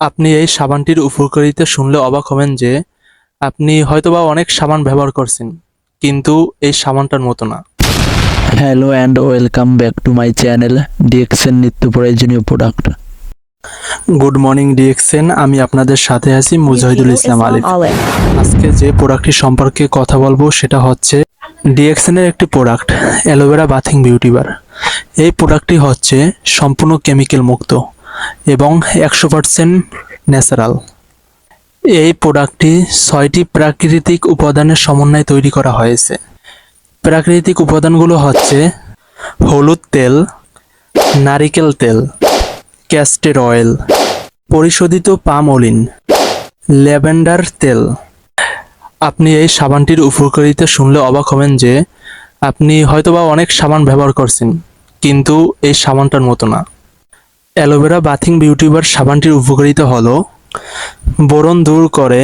আপনি এই সাবানটির উপকারিতা শুনলে অবাক হবেন যে আপনি হয়তোবা অনেক সাবান ব্যবহার করছেন কিন্তু এই সাবানটার মতো না। Hello and welcome back to my channel DXN নিত্য প্রয়োজনীয় প্রোডাক্ট গুড মর্নিং ডিএক্সেন আমি আপনাদের সাথে আছি মুজাহিদুল ইসলাম আলিফ। আজকে যে প্রোডাক্টটি সম্পর্কে কথা বলব সেটা হচ্ছে ডিএক্সেনের একটি product aloe vera bathing beauty bar এই প্রোডাক্টটি হচ্ছে সম্পূর্ণ কেমিক্যাল মুক্ত। এবং একশো পার্সেন্ট ন্যাচারাল এই প্রোডাক্টটি ছয়টি প্রাকৃতিক উপাদানের সমন্বয়ে তৈরি করা হয়েছে। প্রাকৃতিক উপাদানগুলো হচ্ছে হলুদ তেল, নারিকেল তেল ক্যাস্টের অয়েল পরিশোধিত পাম অলিন, ল্যাভেন্ডার তেল। আপনি এই সাবানটির উপকারিতা শুনলে অবাক হবেন যে আপনি হয়তোবা অনেক সাবান ব্যবহার করছেন, কিন্তু এই সাবানটার মতো না। Aloe vera bathing beauty bar সাবানটির উপকারিতা হলো, বোরন দূর করে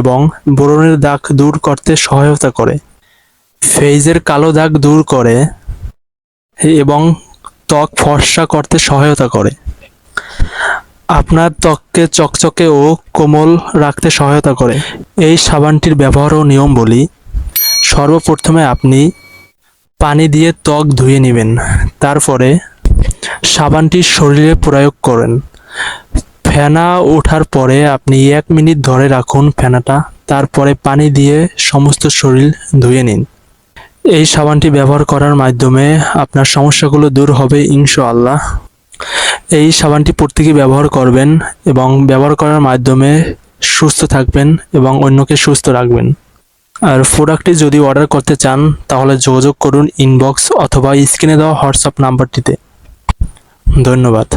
এবং বোরনের দাগ দূর করতে সহায়তা করে। ফেজের কালো দাগ দূর করে এবং ত্বক ফর্সা করতে সহায়তা করে। আপনার ত্বককে চকচকে ও কোমল রাখতে সহায়তা করে। এই সাবানটির ব্যবহার ও নিয়ম বলি, সর্বপ্রথমে আপনি পানি দিয়ে ত্বক ধুয়ে নেবেন। তারপরে সাবানটি শরীরে প্রয়োগ করেন। ফেনা ওঠার পরে আপনি এক মিনিট ধরে রাখুন ফেনাটা, তারপরে পানি দিয়ে সমস্ত শরীর ধুয়ে নিন। এই সাবানটি ব্যবহার করার মাধ্যমে আপনার সমস্যাগুলো দূর হবে, ইনশাআল্লাহ। এই সাবানটি প্রত্যেকেই ব্যবহার করবেন এবং ব্যবহার করার মাধ্যমে সুস্থ থাকবেন এবং অন্যকে সুস্থ রাখবেন। আর প্রোডাক্টটি যদি অর্ডার করতে চান, তাহলে যোগাযোগ করুন ইনবক্স অথবা স্ক্রিনে দেওয়া হোয়াটসঅ্যাপ নাম্বারটিতে। ধন্যবাদ।